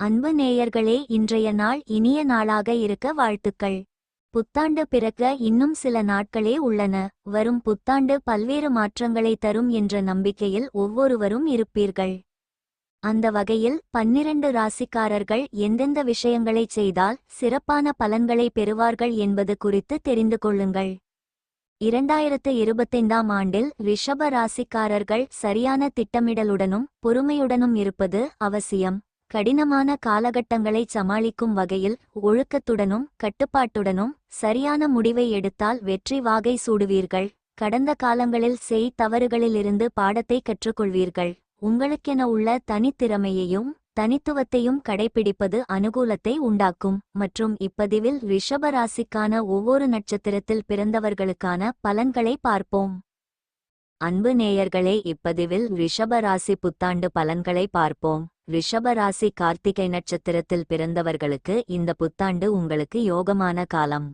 அன்பு நேயர்களே இன்றைய நாள் இனிய நாளாக இருக்க வாழ்த்துக்கள். புத்தாண்டு பிறக்க இன்னும் சில நாட்களே உள்ளன. வரும் புத்தாண்டு பல்வேறு மாற்றங்களை தரும் என்ற நம்பிக்கையில் ஒவ்வொருவரும் இருப்பீர்கள். அந்த வகையில் பன்னிரண்டு ராசிக்காரர்கள் எந்தெந்த விஷயங்களைச் செய்தால் சிறப்பான பலன்களை பெறுவார்கள் என்பது குறித்து தெரிந்து கொள்ளுங்கள். இரண்டாயிரத்து இருபத்தைந்தாம் ஆண்டில் ரிஷப ராசிக்காரர்கள் சரியான திட்டமிடலுடனும் பொறுமையுடனும் இருப்பது அவசியம். கடினமான காலகட்டங்களை சமாளிக்கும் வகையில் ஒழுக்கத்துடனும் கட்டுப்பாட்டுடனும் சரியான முடிவை எடுத்தால் வெற்றி வாகை சூடுவீர்கள். கடந்த காலங்களில் செய் தவறுகளிலிருந்து பாடத்தை கற்றுக்கொள்வீர்கள். உங்களுக்கென உள்ள தனித்திறமையையும் தனித்துவத்தையும் கடைபிடிப்பது அனுகூலத்தை உண்டாக்கும். மற்றும் இப்பதிவில் ரிஷப ராசிக்கான ஒவ்வொரு நட்சத்திரத்தில் பிறந்தவர்களுக்கான பலன்களை பார்ப்போம். அன்பு நேயர்களே இப்பதிவில் ரிஷபராசி புத்தாண்டு பலன்களை பார்ப்போம். ரிஷபராசி கார்த்திகை நட்சத்திரத்தில் பிறந்தவர்களுக்கு இந்த புத்தாண்டு உங்களுக்கு யோகமான காலம்.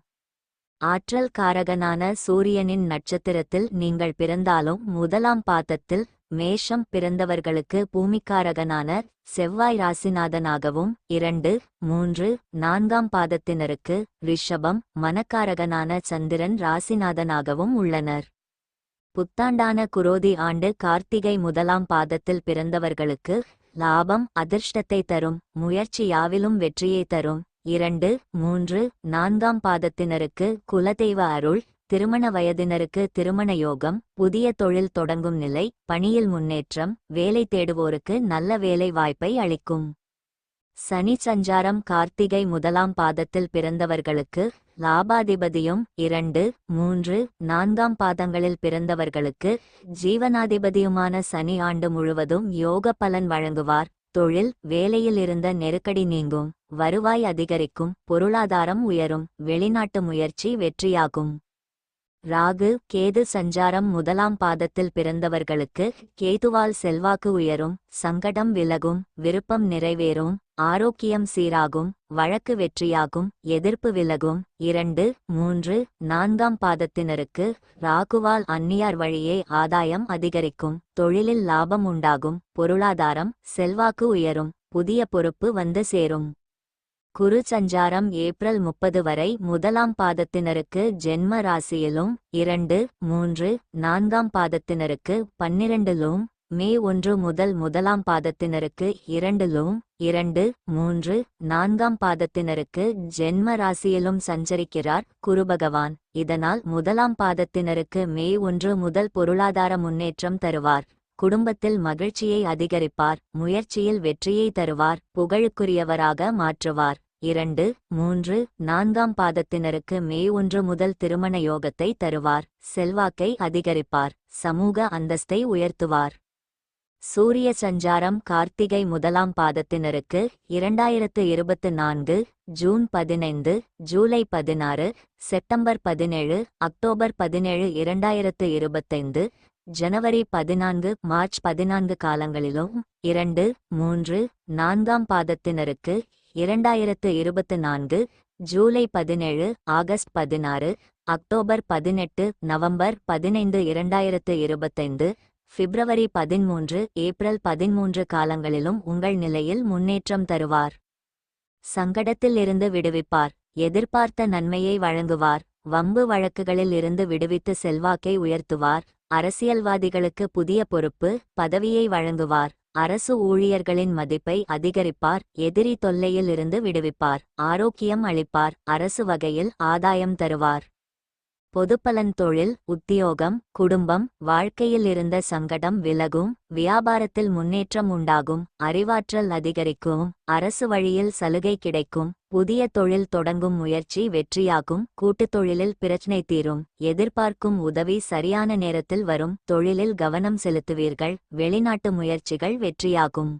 ஆற்றல் காரகனான சூரியனின் நட்சத்திரத்தில் நீங்கள் பிறந்தாலும் முதலாம் பாதத்தில் மேஷம் பிறந்தவர்களுக்கு பூமிக்காரகனான செவ்வாய் ராசிநாதனாகவும் இரண்டு மூன்று நான்காம் பாதத்தினருக்கு ரிஷபம் மனக்காரகனான சந்திரன் ராசிநாதனாகவும் உள்ளனர். புத்தாண்டான குரோதி ஆண்டு கார்த்திகை முதலாம் பாதத்தில் பிறந்தவர்களுக்கு லாபம் அதிர்ஷ்டத்தை தரும் முயற்சி யாவிலும் வெற்றியை தரும். இரண்டு மூன்று நான்காம் பாதத்தினருக்கு குலதெய்வ அருள் திருமண வயதினருக்கு திருமண யோகம் புதிய தொழில் தொடங்கும் நிலை பணியில் முன்னேற்றம் வேலை தேடுவோருக்கு நல்ல வேலை வாய்ப்பை அளிக்கும். சனி சஞ்சாரம் கார்த்திகை முதலாம் பாதத்தில் பிறந்தவர்களுக்கு லாபாதிபதியும் இரண்டு மூன்று நான்காம் பாதங்களில் பிறந்தவர்களுக்கு ஜீவனாதிபதியுமான சனி ஆண்டு முழுவதும் யோக பலன் வழங்குவார். தொழில் வேலையில் இருந்த நெருக்கடி நீங்கும் வருவாய் அதிகரிக்கும் பொருளாதாரம் உயரும் வெளிநாட்டு முயற்சி வெற்றியாகும். ராகு கேது சஞ்சாரம் முதலாம் பாதத்தில் பிறந்தவர்களுக்கு கேதுவால் செல்வாக்கு உயரும் சங்கடம் விலகும் விருப்பம் நிறைவேறும் ஆரோக்கியம் சீராகும் வழக்கு வெற்றியாகும் எதிர்ப்பு விலகும். இரண்டு மூன்று நான்காம் பாதத்தினருக்கு ராகுவால் அந்நியார் வழியே ஆதாயம் அதிகரிக்கும். தொழிலில் லாபம் உண்டாகும் பொருளாதாரம் செல்வாக்கு உயரும் புதிய பொறுப்பு வந்து சேரும். குரு சஞ்சாரம் ஏப்ரல் முப்பது வரை முதலாம் பாதத்தினருக்கு ஜென்ம ராசியிலும் இரண்டு மூன்று நான்காம் பாதத்தினருக்கு பன்னிரண்டிலும் மே ஒன்று முதல் முதலாம் பாதத்தினருக்கு இரண்டிலும் இரண்டு மூன்று நான்காம் பாதத்தினருக்கு ஜென்ம ராசியிலும் சஞ்சரிக்கிறார் குருபகவான் இதனால் முதலாம் பாதத்தினருக்கு மே ஒன்று முதல் பொருளாதார முன்னேற்றம் தருவார். குடும்பத்தில் மகிழ்ச்சியை அதிகரிப்பார் முயற்சியில் வெற்றியை தருவார் புகழுக்குரியவராக மாற்றுவார். இரண்டு மூன்று நான்காம் பாதத்தினருக்கு மே ஒன்று முதல் திருமண யோகத்தை தருவார் செல்வாக்கை அதிகரிப்பார் சமூக அந்தஸ்தை உயர்த்துவார். சூரிய சஞ்சாரம் கார்த்திகை முதலாம் பாதத்தினருக்கு இரண்டாயிரத்து இருபத்து நான்கு ஜூன் பதினைந்து ஜூலை பதினாறு செப்டம்பர் பதினேழு அக்டோபர் பதினேழு இரண்டாயிரத்து இருபத்தைந்து ஜனவரி பதினான்கு மார்ச் பதினான்கு காலங்களிலும் இரண்டு மூன்று நான்காம் பாதத்தினருக்கு இரண்டாயிரத்து இருபத்து நான்கு ஜூலை பதினேழு ஆகஸ்ட் பதினாறு அக்டோபர் பதினெட்டு நவம்பர் பதினைந்து இரண்டாயிரத்து இருபத்தைந்து பிப்ரவரி பதிமூன்று ஏப்ரல் பதிமூன்று காலங்களிலும் உங்கள் நிலையில் முன்னேற்றம் தருவார். சங்கடத்தில் இருந்து விடுவிப்பார். எதிர்பார்த்த நன்மையை வழங்குவார். வம்பு வழக்குகளில் இருந்து விடுவித்து செல்வாக்கை உயர்த்துவார். அரசியல்வாதிகளுக்கு புதிய பொறுப்பு பதவியை வழங்குவார். அரசு ஊழியர்களின் மதிப்பை அதிகரிப்பார். எதிரி தொல்லையில் இருந்து விடுவிப்பார். ஆரோக்கியம் அளிப்பார். அரசு வகையில் ஆதாயம் தருவார். பொதுப்பலன் தொழில் உத்தியோகம் குடும்பம் வாழ்க்கையில் இருந்த சங்கடம் விலகும் வியாபாரத்தில் முன்னேற்றம் உண்டாகும் அறிவாற்றல் அதிகரிக்கும் அரசு வழியில் சலுகை கிடைக்கும் புதிய தொழில் தொடங்கும் முயற்சி வெற்றியாகும் கூட்டுத் தொழிலில் பிரச்சினை தீரும் எதிர்பார்க்கும் உதவி சரியான நேரத்தில் வரும் தொழிலில் கவனம் செலுத்துவீர்கள் வெளிநாட்டு முயற்சிகள் வெற்றியாகும்.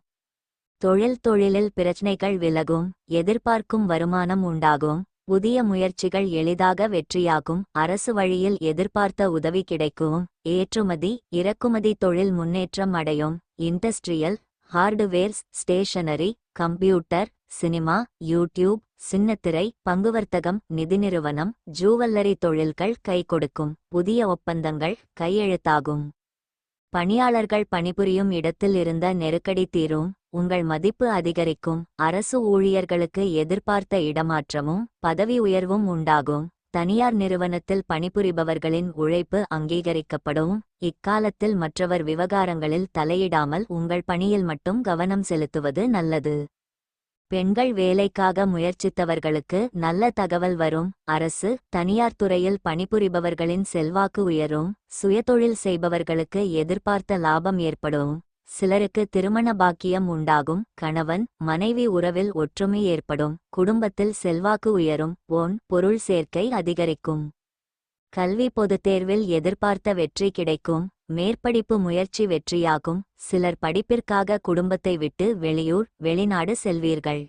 தொழில் தொழிலில் பிரச்சினைகள் விலகும் எதிர்பார்க்கும் வருமானம் உண்டாகும் புதிய முயற்சிகள் எளிதாக வெற்றியாகும் அரசு வழியில் எதிர்பார்த்த உதவி கிடைக்கும் ஏற்றுமதி இறக்குமதி தொழில் முன்னேற்றம் அடையும் industrial hardwares stationery computer cinema YouTube சின்னத்திரை பங்குவர்த்தகம் நிதி நிறுவனம் ஜூவல்லரி தொழில்கள் கை கொடுக்கும் புதிய ஒப்பந்தங்கள் கையெழுத்தாகும். பணியாளர்கள் பணிபுரியும் இடத்தில் இருந்த நெருக்கடி தீரும் உங்கள் மதிப்பு அதிகரிக்கும் அரசு ஊழியர்களுக்கு எதிர்பார்த்த இடமாற்றமும் பதவி உயர்வும் உண்டாகும். தனியார் நிறுவனத்தில் பணிபுரிபவர்களின் உழைப்பு அங்கீகரிக்கப்படும். இக்காலத்தில் மற்றவர் விவகாரங்களில் தலையிடாமல் உங்கள் பணியில் மட்டும் கவனம் செலுத்துவது நல்லது. பெண்கள் வேலைக்காக முயற்சித்தவர்களுக்கு நல்ல தகவல் வரும். அரசு தனியார் துறையில் பணிபுரிபவர்களின் செல்வாக்கு உயரும். சுயதொழில் செய்பவர்களுக்கு எதிர்பார்த்த லாபம் ஏற்படும். சிலருக்கு திருமண பாக்கியம் உண்டாகும். கணவன் மனைவி உறவில் ஒற்றுமை ஏற்படும். குடும்பத்தில் செல்வாக்கு உயரும். ஓன் பொருள் சேர்க்கை அதிகரிக்கும். கல்வி பொதுத் தேர்வில் எதிர்பார்த்த வெற்றி கிடைக்கும். மேற்படிப்பு முயற்சி வெற்றியாகும். சிலர் படிப்பிற்காக குடும்பத்தை விட்டு வெளியூர் வெளிநாடு செல்வீர்கள்.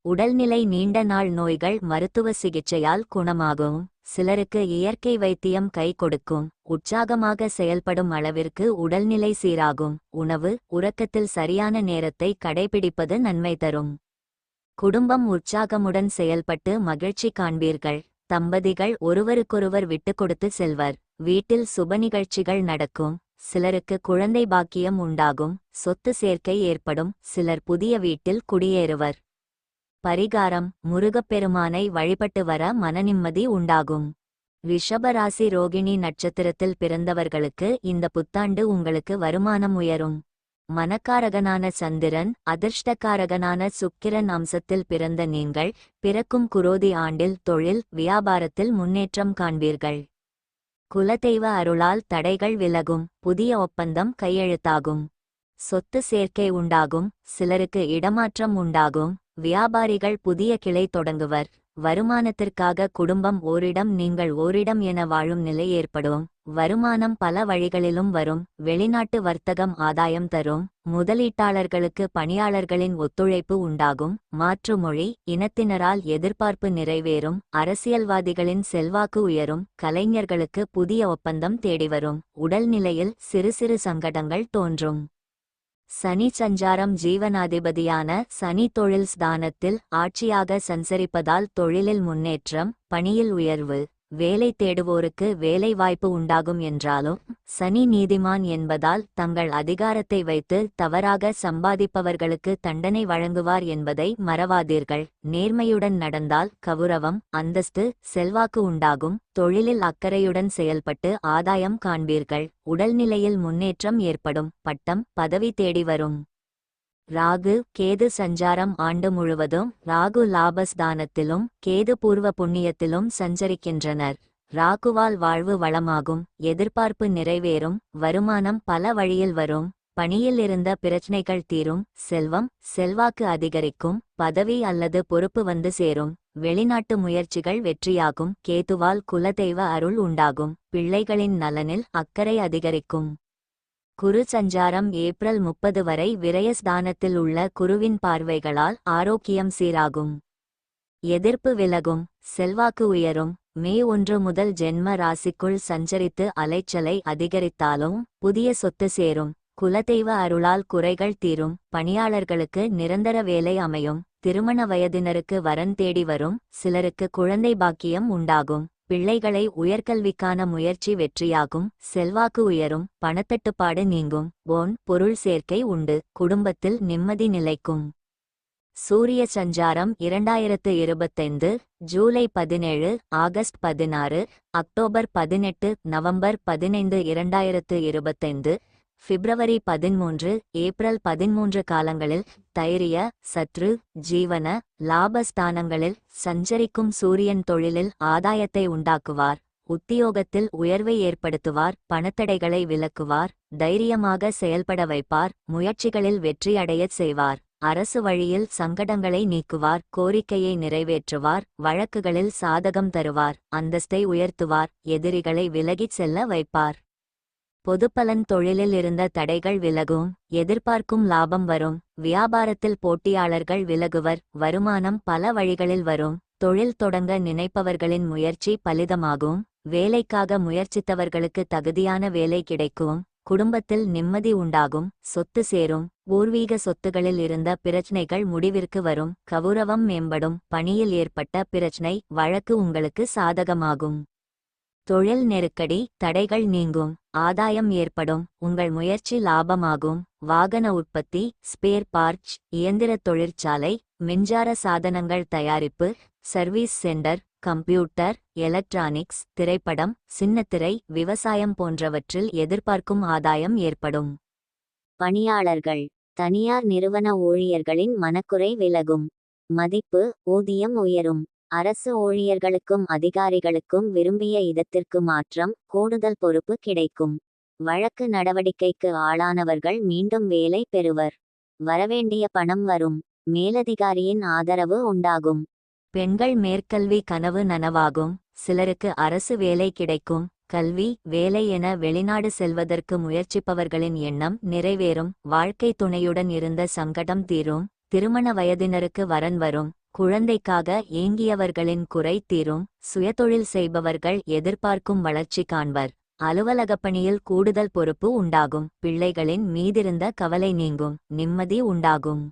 உடல்நிலை நீண்ட நாள் நோய்கள் மருத்துவ சிகிச்சையால் குணமாகும். சிலருக்கு இயற்கை வைத்தியம் கை கொடுக்கும். உற்சாகமாக செயல்படும் அளவிற்கு உடல்நிலை சீராகும். உணவு உறக்கத்தில் சரியான நேரத்தை கடைபிடிப்பது நன்மை தரும். குடும்பம் உற்சாகமுடன் செயல்பட்டு மகிழ்ச்சி காண்பீர்கள். தம்பதிகள் ஒருவருக்கொருவர் விட்டுக் கொடுத்து செல்வர். வீட்டில் சுப நிகழ்ச்சிகள் நடக்கும் சிலருக்கு குழந்தை பாக்கியம் உண்டாகும் சொத்து சேர்க்கை ஏற்படும் சிலர் புதிய வீட்டில் குடியேறுவர். பரிகாரம் முருகப்பெருமானை வழிபட்டு வர மனநிம்மதி உண்டாகும். ரிஷபராசி ரோகிணி நட்சத்திரத்தில் பிறந்தவர்களுக்கு இந்த புத்தாண்டு உங்களுக்கு வருமானம் உயரும். மனக்காரகனான சந்திரன் அதிர்ஷ்டக்காரகனான சுக்கிரன் அம்சத்தில் பிறந்த நீங்கள் பிறக்கும் குரோதி ஆண்டில் தொழில் வியாபாரத்தில் முன்னேற்றம் காண்பீர்கள். குலதெய்வ அருளால் தடைகள் விலகும் புதிய ஒப்பந்தம் கையெழுத்தாகும். சொத்து சேர்க்கை உண்டாகும் சிலருக்கு இடமாற்றம் உண்டாகும் வியாபாரிகள் புதிய கிளை தொடங்குவர். வருமானத்திற்காக குடும்பம் ஓரிடம் நீங்கள் ஓரிடம் என வாழும் நிலை ஏற்படும். வருமானம் பல வழிகளிலும் வரும். வெளிநாட்டு வர்த்தகம் ஆதாயம் தரும். முதலீட்டாளர்களுக்கு பணியாளர்களின் ஒத்துழைப்பு உண்டாகும். மாற்று மொழி இனத்தினரால் எதிர்பார்ப்பு நிறைவேறும். அரசியல்வாதிகளின் செல்வாக்கு உயரும். கலைஞர்களுக்கு புதிய ஒப்பந்தம் தேடிவரும். உடல்நிலையில் சிறு சிறு சங்கடங்கள் தோன்றும். சனி சஞ்சாரம் ஜீவனாதிபதியான சனி தொழில் ஸ்தானத்தில் ஆட்சியாக சஞ்சரிப்பதால் தொழிலில் முன்னேற்றம் பணியில் உயர்வு வேலை தேடுவோருக்கு வேலை வாய்ப்பு உண்டாகும் என்றாலும் சனி நீதிமான் என்பதால் தங்கள் அதிகாரத்தை வைத்து தவறாக சம்பாதிப்பவர்களுக்கு தண்டனை வழங்குவார் என்பதை மறவாதீர்கள். நேர்மையுடன் நடந்தால் கவுரவம் அந்தஸ்து செல்வாக்கு உண்டாகும். தொழிலில் அக்கறையுடன் செயல்பட்டு ஆதாயம் காண்பீர்கள். உடல்நிலையில் முன்னேற்றம் ஏற்படும். பட்டம் பதவி தேடி வரும். ராகு கேது சஞ்சாரம் ஆண்டு முழுவதும் ராகு லாபஸ்தானத்திலும் கேது பூர்வ புண்ணியத்திலும் சஞ்சரிக்கின்றனர். ராகுவால் வாழ்வு வளமாகும் எதிர்பார்ப்பு நிறைவேறும் வருமானம் பல வழியில் வரும் பணியில் இருந்த பிரச்சனைகள் தீரும் செல்வம் செல்வாக்கு அதிகரிக்கும் பதவி அல்லது பொறுப்பு வந்து சேரும் வெளிநாட்டு முயற்சிகள் வெற்றியாகும் கேதுவால் குலதெய்வ அருள் உண்டாகும் பிள்ளைகளின் நலனில் அக்கறை அதிகரிக்கும். குரு சஞ்சாரம் ஏப்ரல் முப்பது வரை விரயஸ்தானத்தில் உள்ள குருவின் பார்வைகளால் ஆரோக்கியம் சீராகும். எதிர்ப்பு விலகும் செல்வாக்கு உயரும் மே ஒன்று முதல் ஜென்ம ராசிக்குள் சஞ்சரித்து அலைச்சலை அதிகரித்தாலும் புதிய சொத்து சேரும். குலதெய்வ அருளால் குறைகள் தீரும். பணியாளர்களுக்கு நிரந்தர வேலை அமையும். திருமண வயதினருக்கு வரன் தேடி வரும். சிலருக்கு குழந்தை பாக்கியம் உண்டாகும். பிள்ளைகளை உயர்கல்விக்கான முயற்சி வெற்றியாகும். செல்வாக்கு உயரும். பணத்தட்டுப்பாடு நீங்கும். போன் பொருள் சேர்க்கை உண்டு. குடும்பத்தில் நிம்மதி நிலைக்கும். சூரிய சஞ்சாரம் இரண்டாயிரத்து இருபத்தைந்து ஜூலை பதினேழு ஆகஸ்ட் பதினாறு அக்டோபர் பதினெட்டு நவம்பர் பதினைந்து இரண்டாயிரத்து இருபத்தைந்து பிப்ரவரி பதிமூன்று ஏப்ரல் பதிமூன்று காலங்களில் தைரிய சத்ரு ஜீவன லாபஸ்தானங்களில் சஞ்சரிக்கும் சூரியன் தொழிலில் ஆதாயத்தை உண்டாக்குவார். உத்தியோகத்தில் உயர்வை ஏற்படுத்துவார் பணத்தடைகளை விலக்குவார் தைரியமாக செயல்பட வைப்பார் முயற்சிகளில் வெற்றியடையச் செய்வார். அரசு வழியில் சங்கடங்களை நீக்குவார் கோரிக்கையை நிறைவேற்றுவார் வழக்குகளில் சாதகம் தருவார் அந்தஸ்தை உயர்த்துவார் எதிரிகளை விலகிச் செல்ல வைப்பார். பொதுப்பலன் தொழிலில் இருந்த தடைகள் விலகும் எதிர்பார்க்கும் லாபம் வரும் வியாபாரத்தில் போட்டியாளர்கள் விலகுவர் வருமானம் பல வழிகளில் வரும் தொழில் தொடங்க நினைப்பவர்களின் முயற்சி பலிதமாகும் வேலைக்காக முயற்சித்தவர்களுக்கு தகுதியான வேலை கிடைக்கும் குடும்பத்தில் நிம்மதி உண்டாகும் சொத்து சேரும் பூர்வீக சொத்துகளில் இருந்த பிரச்சனைகள் முடிவிற்கு வரும் கவுரவம் மேம்படும் பணியில் ஏற்பட்ட பிரச்சனை வழக்கு உங்களுக்கு சாதகமாகும். தொழில் நெருக்கடி தடைகள் நீங்கும் ஆதாயம் ஏற்படும் உங்கள் முயற்சி லாபமாகும் வாகன உற்பத்தி ஸ்பேர் பார்ட்ஸ் இயந்திர தொழிற்சாலை மின்சார சாதனங்கள் தயாரிப்பு சர்வீஸ் சென்டர் கம்ப்யூட்டர் எலக்ட்ரானிக்ஸ் திரைப்படம் சின்னத்திரை விவசாயம் போன்றவற்றில் எதிர்பார்க்கும் ஆதாயம் ஏற்படும். பணியாளர்கள் தனியார் நிறுவன ஊழியர்களின் மனக்குறை விலகும். மதிப்பு ஊதியம் உயரும். அரசு ஊழியர்களுக்கும் அதிகாரிகளுக்கும் விரும்பிய இடத்திற்கு மாற்றம் கூடுதல் பொறுப்பு கிடைக்கும். வழக்கு நடவடிக்கைக்கு ஆளானவர்கள் மீண்டும் வேலை பெறுவர். வரவேண்டிய பணம் வரும். மேலதிகாரியின் ஆதரவு உண்டாகும். பெண்கள் மேற்கல்வி கனவு நனவாகும். சிலருக்கு அரசு வேலை கிடைக்கும். கல்வி வேலை என வெளிநாடு செல்வதற்கு முயற்சிப்பவர்களின் எண்ணம் நிறைவேறும். வாழ்க்கை துணையுடன் இருந்த சங்கடம் தீரும். திருமண வயதினருக்கு வரன் வரும். குழந்தைக்காக ஏங்கியவர்களின் குறை தீரும். சுயதொழில் செய்பவர்கள் எதிர்பார்க்கும் வளர்ச்சி காண்பர். அலுவலகப் பணியில் கூடுதல் பொறுப்பு உண்டாகும். பிள்ளைகளின் மீதிருந்த கவலை நீங்கும். நிம்மதி உண்டாகும்.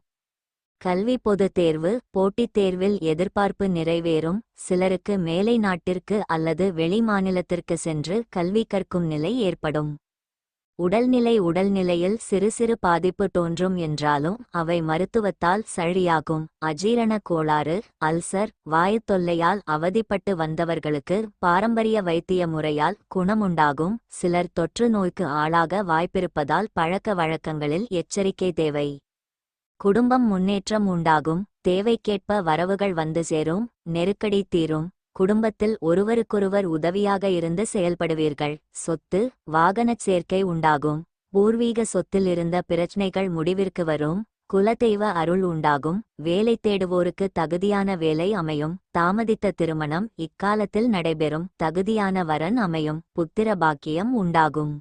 கல்வி பொதுத் தேர்வு போட்டித் தேர்வில் எதிர்பார்ப்பு நிறைவேறும் சிலருக்கு மேலை நாட்டிற்கு அல்லது வெளி மாநிலத்திற்கு சென்று கல்வி கற்கும் நிலை ஏற்படும். உடல்நிலை உடல்நிலையில் சிறு சிறு பாதிப்பு தோன்றும் என்றாலும் அவை மருத்துவத்தால் சரியாகும். அஜீரண கோளாறு அல்சர் வாயுத் தொல்லையால் அவதிப்பட்டு வந்தவர்களுக்கு பாரம்பரிய வைத்திய முறையால் குணமுண்டாகும். சிலர் தொற்று நோய்க்கு ஆளாக வாய்ப்பிருப்பதால் பழக்க வழக்கங்களில் எச்சரிக்கை தேவை. குடும்பம் முன்னேற்றம் உண்டாகும் தேவைக்கேற்ப வரவுகள் வந்து சேரும் நெருக்கடி தீரும் குடும்பத்தில் ஒருவருக்கொருவர் உதவியாக இருந்து செயல்படுவீர்கள் சொத்து வாகனச் சேர்க்கை உண்டாகும் பூர்வீக சொத்தில் இருந்த பிரச்சனைகள் முடிவிற்கு வரும் குலதெய்வ அருள் உண்டாகும் வேலை தேடுவோருக்கு தகுதியான வேலை அமையும் தாமதித்த திருமணம் இக்காலத்தில் நடைபெறும் தகுதியான வரன் அமையும் புத்திர பாக்கியம் உண்டாகும்.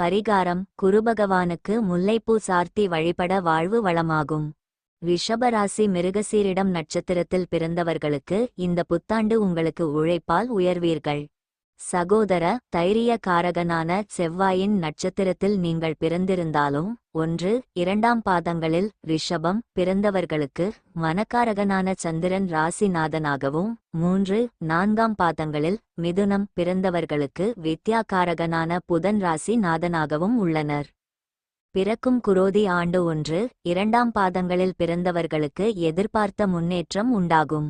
பரிகாரம் குருபகவானுக்கு முல்லைப்பூ சார்த்தி வழிபட வாழ்வு வளமாகும். ரிஷபராசி மிருகசீரிடம் நட்சத்திரத்தில் பிறந்தவர்களுக்கு இந்த புத்தாண்டு உங்களுக்கு உழைப்பால் உயர்வீர்கள். சகோதர தைரிய காரகனான செவ்வாயின் நட்சத்திரத்தில் நீங்கள் பிறந்திருந்தாலும் ஒன்று இரண்டாம் பாதங்களில் ரிஷபம் பிறந்தவர்களுக்கு மனக்காரகனான சந்திரன் ராசிநாதனாகவும் மூன்று நான்காம் பாதங்களில் மிதுனம் பிறந்தவர்களுக்கு வித்யாக்காரகனான புதன் ராசி நாதனாகவும் உள்ளனர். பிறக்கும் குரோதி ஆண்டு ஒன்று இரண்டாம் பாதங்களில் பிறந்தவர்களுக்கு எதிர்பார்த்த முன்னேற்றம் உண்டாகும்.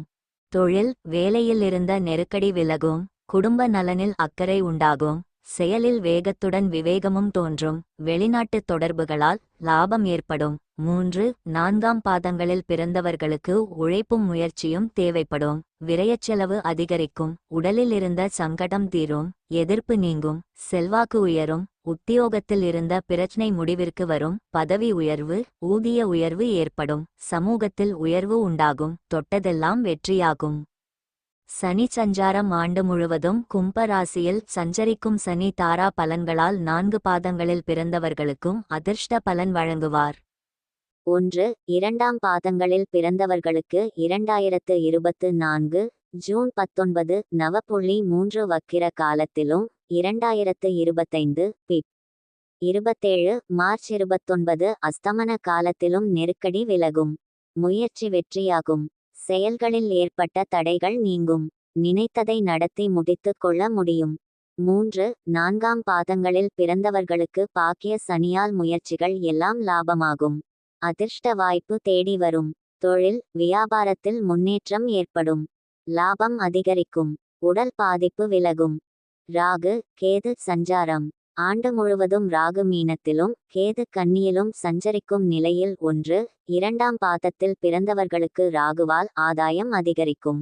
தொழில் வேலையில் இருந்த நெருக்கடி விலகும். குடும்ப நலனில் அக்கறை உண்டாகும். செயலில் வேகத்துடன் விவேகமும் தோன்றும். வெளிநாட்டுத் தொடர்புகளால் லாபம் ஏற்படும். மூன்று நான்காம் பாதங்களில் பிறந்தவர்களுக்கு உழைப்பும் முயற்சியும் தேவைப்படும். விரயச்செலவு அதிகரிக்கும். உடலில் இருந்த சங்கடம் தீரும். எதிர்ப்பு நீங்கும். செல்வாக்கு உயரும். உத்தியோகத்தில் இருந்த பிரச்சனை முடிவிற்கு வரும். பதவி உயர்வு ஊதிய உயர்வு ஏற்படும். சமூகத்தில் உயர்வு உண்டாகும். தொட்டதெல்லாம் வெற்றியாகும். சனி சஞ்சாரம் ஆண்டு முழுவதும் கும்பராசியில் சஞ்சரிக்கும் சனி தாரா பலன்களால் நான்கு பாதங்களில் பிறந்தவர்களுக்கும் அதிர்ஷ்ட பலன் வழங்குவார். ஒன்று இரண்டாம் பாதங்களில் பிறந்தவர்களுக்கு இரண்டாயிரத்து இருபத்து நான்கு ஜூன் பத்தொன்பது நவப்புள்ளி மூன்று வக்கிர காலத்திலும் இரண்டாயிரத்து இருபத்தைந்து பிப் இருபத்தேழு மார்ச் இருபத்தொன்பது அஸ்தமன காலத்திலும் நெருக்கடி விலகும் முயற்சி வெற்றியாகும். செயல்களில் ஏற்பட்ட தடைகள் நீங்கும். நினைத்ததை நடத்தி முடித்துக் கொள்ள முடியும். மூன்று நான்காம் பாதங்களில் பிறந்தவர்களுக்கு பாக்கிய சனியால் முயற்சிகள் எல்லாம் லாபமாகும். அதிர்ஷ்ட வாய்ப்பு தேடி வரும். தொழில் வியாபாரத்தில் முன்னேற்றம் ஏற்படும். லாபம் அதிகரிக்கும். உடல் பாதிப்பு விலகும். ராகு கேது சஞ்சாரம். ஆண்டு முழுவதும் ராகு மீனத்திலும் கேது கன்னியிலும் சஞ்சரிக்கும் நிலையில் ஒன்று இரண்டாம் பாதத்தில் பிறந்தவர்களுக்கு ராகுவால் ஆதாயம் அதிகரிக்கும்.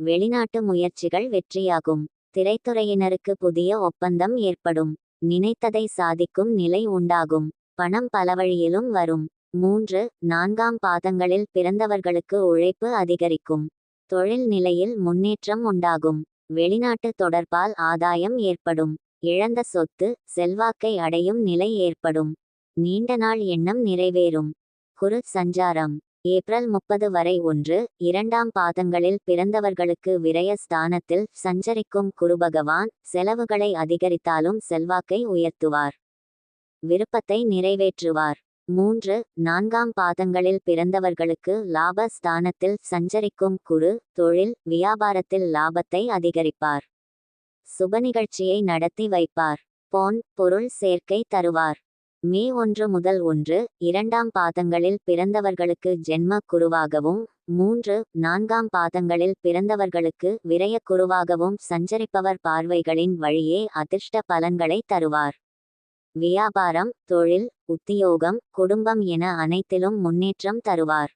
வெளிநாட்டு முயற்சிகள் வெற்றியாகும். திரைத்துறையினருக்கு புதிய ஒப்பந்தம் ஏற்படும். நினைத்ததை சாதிக்கும் நிலை உண்டாகும். பணம் பலவழியிலும் வரும். மூன்று நான்காம் பாதங்களில் பிறந்தவர்களுக்கு உழைப்பு அதிகரிக்கும். தொழில் நிலையில் முன்னேற்றம் உண்டாகும். வெளிநாட்டு தொடர்பால் ஆதாயம் ஏற்படும். இழந்த சொத்து செல்வாக்கை அடையும் நிலை ஏற்படும். நீண்ட நாள் எண்ணம் நிறைவேறும். குரு சஞ்சாரம். ஏப்ரல் முப்பது வரை ஒன்று இரண்டாம் பாதங்களில் பிறந்தவர்களுக்கு விரய ஸ்தானத்தில் சஞ்சரிக்கும் குருபகவான் செலவுகளை அதிகரித்தாலும் செல்வாக்கை உயர்த்துவார். விருப்பத்தை நிறைவேற்றுவார். மூன்று நான்காம் பாதங்களில் பிறந்தவர்களுக்கு லாப ஸ்தானத்தில் சஞ்சரிக்கும் குரு தொழில் வியாபாரத்தில் லாபத்தை அதிகரிப்பார். சுப நிகழ்ச்சியை நடத்தி வைப்பார். பொன் பொருள் சேர்க்கை தருவார். மே ஒன்று முதல் ஒன்று இரண்டாம் பாதங்களில் பிறந்தவர்களுக்கு ஜென்ம குருவாகவும் மூன்று நான்காம் பாதங்களில் பிறந்தவர்களுக்கு விரய குருவாகவும் சஞ்சரிப்பவர் பார்வைகளின் வழியே அதிர்ஷ்ட பலன்களை தருவார். வியாபாரம் தொழில் உத்தியோகம் குடும்பம் என அனைத்திலும் முன்னேற்றம் தருவார்.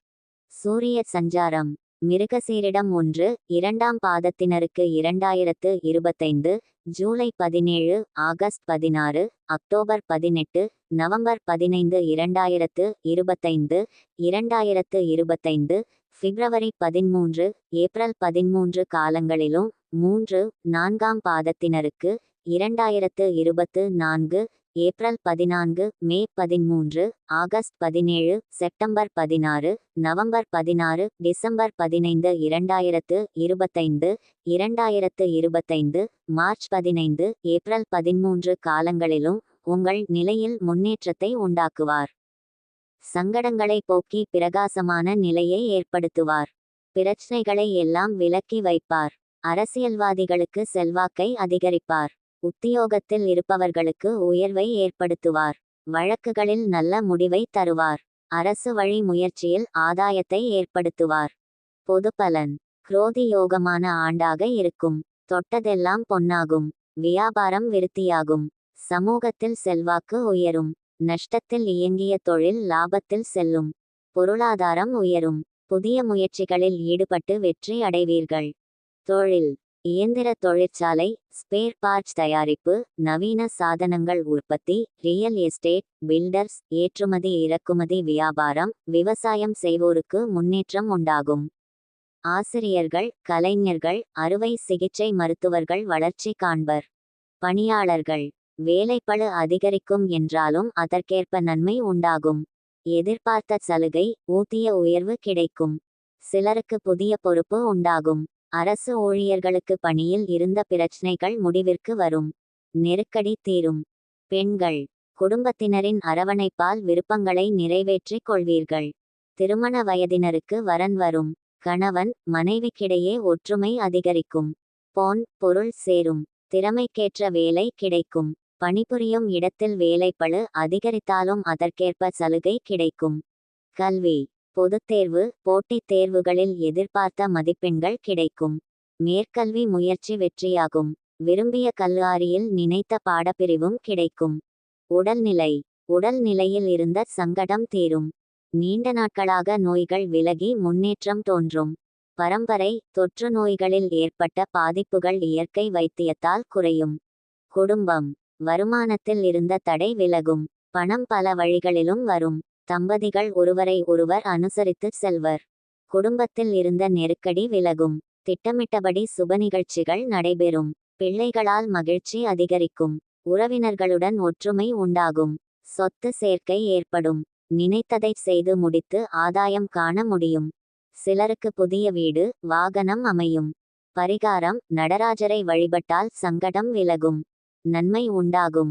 சூரிய சஞ்சாரம். மிருகசீரிடம் ஒன்று இரண்டாம் பாதத்தினருக்கு இரண்டாயிரத்து இருபத்தைந்து ஜூலை பதினேழு ஆகஸ்ட் பதினாறு அக்டோபர் பதினெட்டு நவம்பர் பதினைந்து இரண்டாயிரத்து இருபத்தைந்து இரண்டாயிரத்து இருபத்தைந்து பிப்ரவரி பதிமூன்று ஏப்ரல் பதிமூன்று காலங்களிலும் மூன்று நான்காம் பாதத்தினருக்கு இரண்டாயிரத்து இருபத்து நான்கு ஏப்ரல் பதினான்கு மே பதிமூன்று ஆகஸ்ட் பதினேழு செப்டம்பர் பதினாறு நவம்பர் பதினாறு டிசம்பர் பதினைந்து இரண்டாயிரத்து இருபத்தைந்து இரண்டாயிரத்து இருபத்தைந்து மார்ச் பதினைந்து ஏப்ரல் பதிமூன்று காலங்களிலும் உங்கள் நிலையில் முன்னேற்றத்தை உண்டாக்குவார். சங்கடங்களை போக்கி பிரகாசமான நிலையை ஏற்படுத்துவார். பிரச்சனைகளை எல்லாம் விலக்கி வைப்பார். அரசியல்வாதிகளுக்கு செல்வாக்கை அதிகரிப்பார். உத்தியோகத்தில் இருப்பவர்களுக்கு உயர்வை ஏற்படுத்துவார். வழக்குகளில் நல்ல முடிவை தருவார். அரசு வழி முயற்சியில் ஆதாயத்தை ஏற்படுத்துவார். பொதுப்பலன் குரோதி யோகமான ஆண்டாக இருக்கும். தொட்டதெல்லாம் பொன்னாகும். வியாபாரம் விருத்தியாகும். சமூகத்தில் செல்வாக்கு உயரும். நஷ்டத்தில் இயங்கிய தொழில் லாபத்தில் செல்லும். பொருளாதாரம் உயரும். புதிய முயற்சிகளில் ஈடுபட்டு வெற்றி அடைவீர்கள். தொழில். இயந்திர தொழிற்சாலை ஸ்பேர் பார்ட்ஸ் தயாரிப்பு நவீன சாதனங்கள் உற்பத்தி ரியல் எஸ்டேட் பில்டர்ஸ் ஏற்றுமதி இறக்குமதி வியாபாரம் விவசாயம் செய்வோருக்கு முன்னேற்றம் உண்டாகும். ஆசிரியர்கள் கலைஞர்கள் அறுவை சிகிச்சை மருத்துவர்கள் வளர்ச்சி காண்பர். பணியாளர்கள் வேலைப்பழு அதிகரிக்கும் என்றாலும் அதற்கேற்ப நன்மை உண்டாகும். எதிர்பார்த்த சலுகை ஊதிய உயர்வு கிடைக்கும். சிலருக்கு புதிய பொறுப்பு உண்டாகும். அரசு ஊழியர்களுக்கு பணியில் இருந்த பிரச்சினைகள் முடிவிற்கு வரும். நெருக்கடி தீரும். பெண்கள் குடும்பத்தினரின் அரவணைப்பால் விருப்பங்களை நிறைவேற்றிக் கொள்வீர்கள். திருமண வயதினருக்கு வரன் வரும். கணவன் மனைவிக்கிடையே ஒற்றுமை அதிகரிக்கும். பொன் பொருள் சேரும். திறமைக்கேற்ற வேலை கிடைக்கும். பணிபுரியும் இடத்தில் வேலைப்பழு அதிகரித்தாலும் அதற்கேற்ப சலுகை கிடைக்கும். கல்வி. பொதுத் தேர்வு போட்டித் தேர்வுகளில் எதிர்பார்த்த மதிப்பெண்கள் கிடைக்கும். மேற்கல்வி முயற்சி வெற்றியாகும். விரும்பிய கல்லூரியில் நினைத்த பாடப்பிரிவும் கிடைக்கும். உடல்நிலை. உடல் நிலையில் இருந்த சங்கடம் தீரும். நீண்ட நாட்களாக நோய்கள் விலகி முன்னேற்றம் தோன்றும். பரம்பரை தொற்று நோய்களில் ஏற்பட்ட பாதிப்புகள் இயற்கை வைத்தியத்தால் குறையும். குடும்பம். வருமானத்தில் இருந்த தடை விலகும். பணம் பல வழிகளிலும் வரும். தம்பதிகள் ஒருவரை ஒருவர் அனுசரித்து செல்வர். குடும்பத்தில் இருந்த நெருக்கடி விலகும். திட்டமிட்டபடி சுப நிகழ்ச்சிகள் நடைபெறும். பிள்ளைகளால் மகிழ்ச்சி அதிகரிக்கும். உறவினர்களுடன் ஒற்றுமை உண்டாகும். சொத்து சேர்க்கை ஏற்படும். நினைத்ததை செய்து முடித்து ஆதாயம் காண முடியும். சிலருக்கு புதிய வீடு வாகனம் அமையும். பரிகாரம் நடராஜரை வழிபட்டால் சங்கடம் விலகும். நன்மை உண்டாகும்.